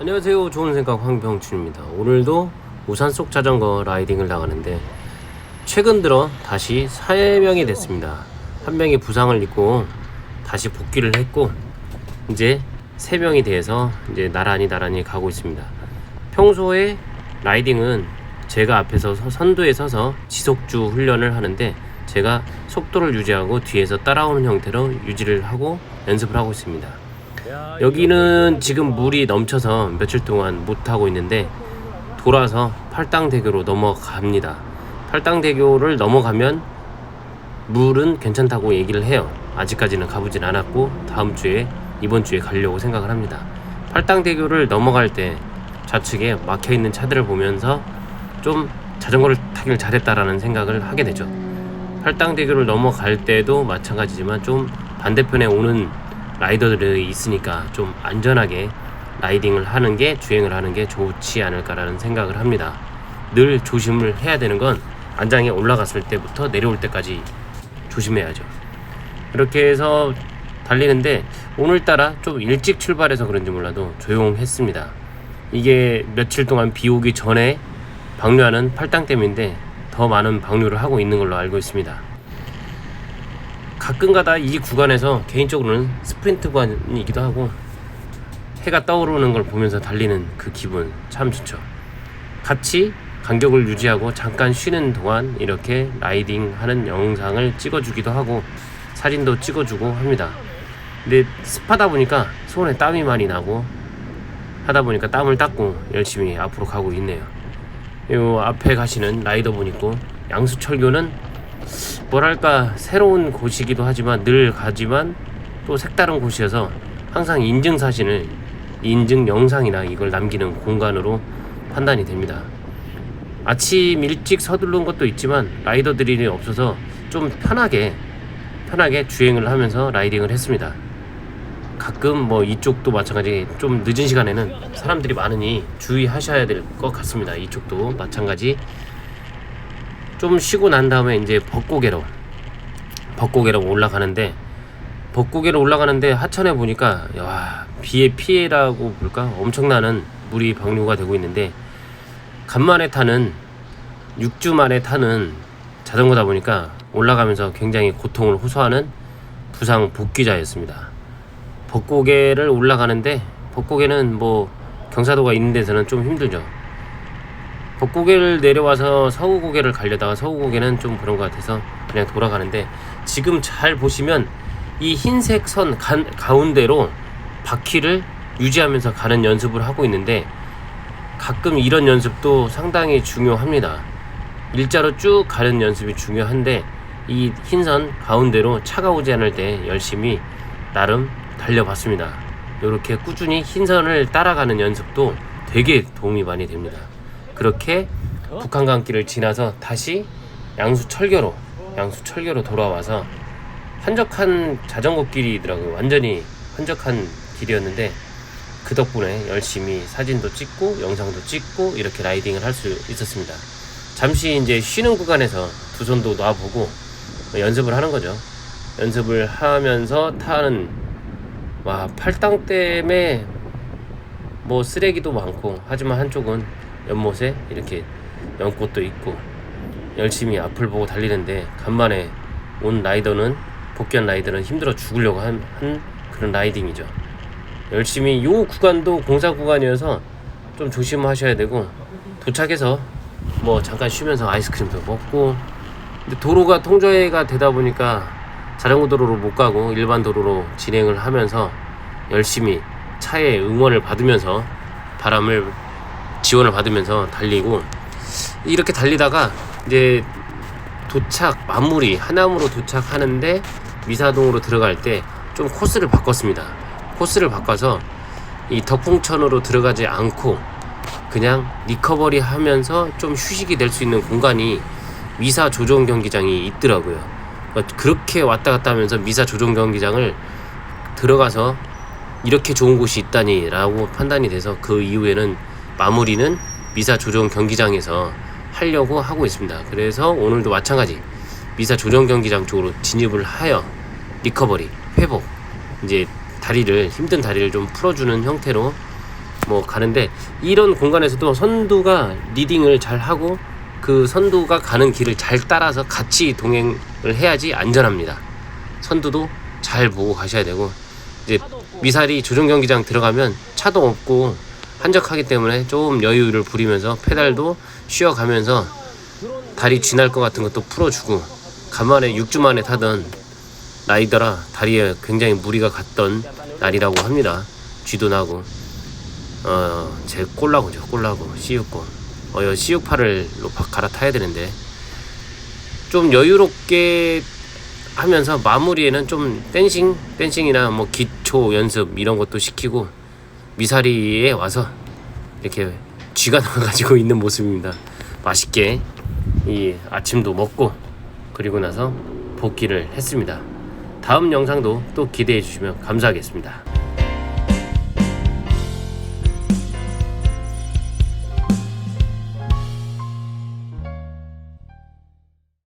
안녕하세요. 좋은 생각 황병준입니다. 오늘도 우산 속 자전거 라이딩을 나가는데 최근 들어 다시 3명이 됐습니다. 한 명이 부상을 입고 다시 복귀를 했고 이제 3명이 돼서 이제 나란히 나란히 가고 있습니다. 평소에 라이딩은 제가 앞에서 서- 선두에 서서 지속주 훈련을 하는데 제가 속도를 유지하고 뒤에서 따라오는 형태로 유지를 하고 연습을 하고 있습니다. 여기는 지금 물이 넘쳐서 며칠 동안 못 하고 있는데 돌아서 팔당대교로 넘어갑니다. 팔당대교를 넘어가면 물은 괜찮다고 얘기를 해요. 아직까지는 가보진 않았고 다음 주에 이번 주에 가려고 생각을 합니다. 팔당대교를 넘어갈 때 좌측에 막혀 있는 차들을 보면서 좀 자전거를 타길 잘했다라는 생각을 하게 되죠. 팔당대교를 넘어갈 때도 마찬가지지만 좀 반대편에 오는 라이더들이 있으니까 좀 안전하게 라이딩을 하는 게 주행을 하는 게 좋지 않을까라는 생각을 합니다. 늘 조심을 해야 되는 건 안장에 올라갔을 때부터 내려올 때까지 조심해야죠. 이렇게 해서 달리는데 오늘따라 좀 일찍 출발해서 그런지 몰라도 조용했습니다. 이게 며칠 동안 비 오기 전에 방류하는 팔당댐인데 더 많은 방류를 하고 있는 걸로 알고 있습니다. 가끔가다 이 구간에서 개인적으로는 스프린트 구간이기도 하고 해가 떠오르는 걸 보면서 달리는 그 기분 참 좋죠. 같이 간격을 유지하고 잠깐 쉬는 동안 이렇게 라이딩 하는 영상을 찍어주기도 하고 사진도 찍어주고 합니다. 근데 습하다 보니까 손에 땀이 많이 나고 하다 보니까 땀을 닦고 열심히 앞으로 가고 있네요. 요 앞에 가시는 라이더 분 있고 양수철교는 뭐랄까 새로운 곳이기도 하지만 늘 가지만 또 색다른 곳이어서 항상 인증 사진을 인증 영상이나 이걸 남기는 공간으로 판단이 됩니다. 아침 일찍 서두른 것도 있지만 라이더들이 없어서 좀 편하게 편하게 주행을 하면서 라이딩을 했습니다. 가끔 뭐 이쪽도 마찬가지 좀 늦은 시간에는 사람들이 많으니 주의하셔야 될 것 같습니다. 이쪽도 마찬가지 좀 쉬고 난 다음에 이제 벚고개로 벚고개로 올라가는데 벚고개로 올라가는데 하천에 보니까 야 비의 피해라고 볼까 엄청나는 물이 방류가 되고 있는데 간만에 타는 6주 만에 타는 자전거다 보니까 올라가면서 굉장히 고통을 호소하는 부상 복귀자였습니다. 벚고개를 올라가는데 벚고개는 뭐 경사도가 있는 데서는 좀 힘들죠. 벚고개를 내려와서 서우고개를 가려다가 서우고개는 좀 그런 것 같아서 그냥 돌아가는데 지금 잘 보시면 이 흰색 선 가, 가운데로 바퀴를 유지하면서 가는 연습을 하고 있는데 가끔 이런 연습도 상당히 중요합니다. 일자로 쭉 가는 연습이 중요한데 이 흰선 가운데로 차가 오지 않을 때 열심히 나름 달려봤습니다. 이렇게 꾸준히 흰선을 따라가는 연습도 되게 도움이 많이 됩니다. 그렇게 북한강길을 지나서 다시 양수철교로 양수철교로 돌아와서 한적한 자전거 길이더라고요. 완전히 한적한 길이었는데 그 덕분에 열심히 사진도 찍고 영상도 찍고 이렇게 라이딩을 할 수 있었습니다. 잠시 이제 쉬는 구간에서 두 손도 놔보고 연습을 하는 거죠. 연습을 하면서 타는 와 팔당 댐에 뭐 쓰레기도 많고 하지만 한쪽은 연못에 이렇게 연꽃도 있고 열심히 앞을 보고 달리는데 간만에 온 라이더는 복귀한 라이더는 힘들어 죽으려고 한, 한 그런 라이딩이죠. 열심히 요 구간도 공사 구간이어서 좀 조심하셔야 되고 도착해서 뭐 잠깐 쉬면서 아이스크림도 먹고 근데 도로가 통저해가 되다 보니까 자전거 도로로 못 가고 일반 도로로 진행을 하면서 열심히 차에 응원을 받으면서 바람을 지원을 받으면서 달리고 이렇게 달리다가 이제 도착 마무리 하남으로 도착하는데 미사동으로 들어갈 때 좀 코스를 바꿨습니다. 코스를 바꿔서 이 덕풍천으로 들어가지 않고 그냥 리커버리 하면서 좀 휴식이 될 수 있는 공간이 미사 조정 경기장이 있더라고요. 그러니까 그렇게 왔다 갔다 하면서 미사 조정 경기장을 들어가서 이렇게 좋은 곳이 있다니라고 판단이 돼서 그 이후에는 마무리는 미사 조정 경기장에서 하려고 하고 있습니다. 그래서 오늘도 마찬가지 미사 조정 경기장 쪽으로 진입을 하여 리커버리 회복 이제 다리를 힘든 다리를 좀 풀어주는 형태로 뭐 가는데 이런 공간에서도 선두가 리딩을 잘 하고 그 선두가 가는 길을 잘 따라서 같이 동행을 해야지 안전합니다. 선두도 잘 보고 가셔야 되고 이제 미사리 조정 경기장 들어가면 차도 없고 한적하기 때문에 좀 여유를 부리면서 페달도 쉬어가면서 다리 쥐날 것 같은 것도 풀어주고 간만에 6주 만에 타던 라이더라 다리에 굉장히 무리가 갔던 날이라고 합니다. 쥐도 나고. 어 제 꼴라고죠. 꼴라고. C60 어 C68을 갈아타야 되는데. 좀 여유롭게 하면서 마무리에는 좀 댄싱 댄싱이나 뭐 기초 연습 이런 것도 시키고 미사리에 와서 이렇게 쥐가 나가지고 있는 모습입니다. 맛있게 이 아침도 먹고 그리고 나서 복귀를 했습니다. 다음 영상도 또 기대해 주시면 감사하겠습니다.